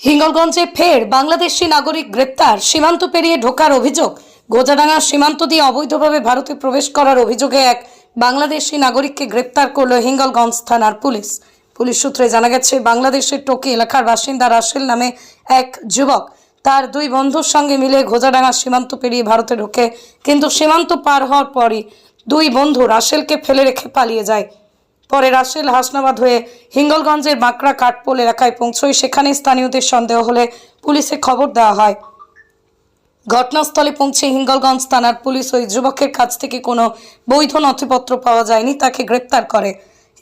হিঙ্গলগঞ্জে ফের বাংলাদেশি নাগরিক গ্রেপ্তার, সীমান্ত পেরিয়ে ঢোকার অভিযোগ। গোজাডাঙ্গা সীমান্ত দিয়ে অবৈধভাবে ভারতে প্রবেশ করার অভিযোগে এক বাংলাদেশি নাগরিককে গ্রেপ্তার করল হিঙ্গলগঞ্জ থানার পুলিশ। পুলিশ সূত্রে জানা গেছে, বাংলাদেশের টোকি এলাকার বাসিন্দা রাসেল নামে এক যুবক। তার দুই বন্ধুর সঙ্গে মিলে ঘোজাডাঙ্গা সীমান্ত পেরিয়ে ভারতে ঢোকে, কিন্তু সীমান্ত পার হওয়ার পরই দুই বন্ধু রাসেলকে ফেলে রেখে পালিয়ে যায়। পরে রাসেল হাসনাবাদ হয়ে হিঙ্গলগঞ্জের বাঁকড়া কাঠপোল এলাকায় পৌঁছয়। সেখানে স্থানীয়দের সন্দেহ হলে পুলিশে খবর দেওয়া হয়। ঘটনাস্থলে পৌঁছে হিঙ্গলগঞ্জ থানার পুলিশ ওই যুবকের কাছ থেকে কোনো বৈধ নথিপত্র পাওয়া যায়নি, তাকে গ্রেপ্তার করে।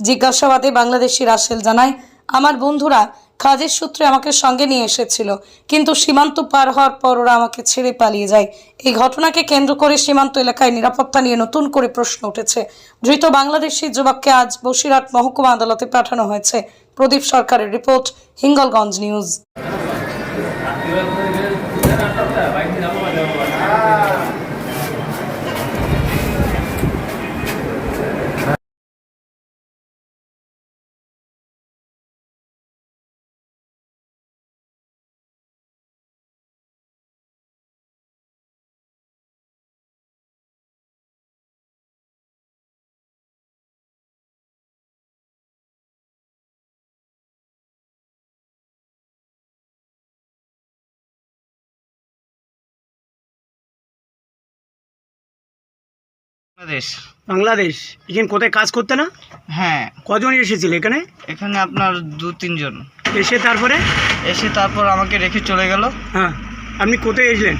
জিজ্ঞাসাবাদে বাংলাদেশি রাসেল জানায়, আমার বন্ধুরা কাজের সূত্রে আমাকে সঙ্গে নিয়ে এসেছিল। কিন্তু সীমান্ত পার হওয়ার পর ওরা আমাকে ছেড়ে পালিয়ে যায়। এই ঘটনাকে কেন্দ্র করে সীমান্ত এলাকায় নিরাপত্তা নিয়ে নতুন করে প্রশ্ন উঠেছে। ধৃত বাংলাদেশি যুবককে আজ বসিরহাট মহকুমা আদালতে পাঠানো হয়েছে। প্রদীপ সরকারের রিপোর্ট, হিঙ্গলগঞ্জ নিউজ। বাংলাদেশ। বাংলাদেশ। এখানে কোথায় কাজ করতে না? হ্যাঁ। কজন এসেছিল এখানে? এখানে আপনার দু তিনজন এসে তারপরে? এসে তারপর আমাকে রেখে চলে গেল। হ্যাঁ। আপনি কোথায় এসলেন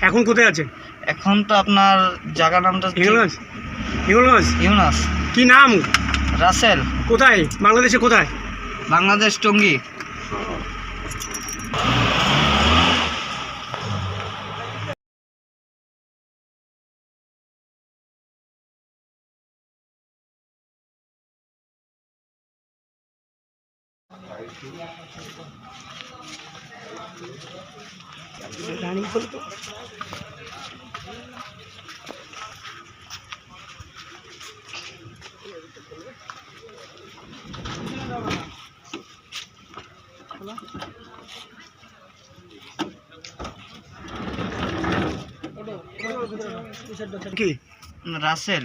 এখন কোথায় আছেন? এখন তো আপনার জায়গা নামটা হিঙ্গলগঞ্জ হিঙ্গলগঞ্জ ইউনাস। কি নাম? রাসেল। কোথায়? বাংলাদেশে কোথায়? বাংলাদেশ টঙ্গী। কি? রাসেল।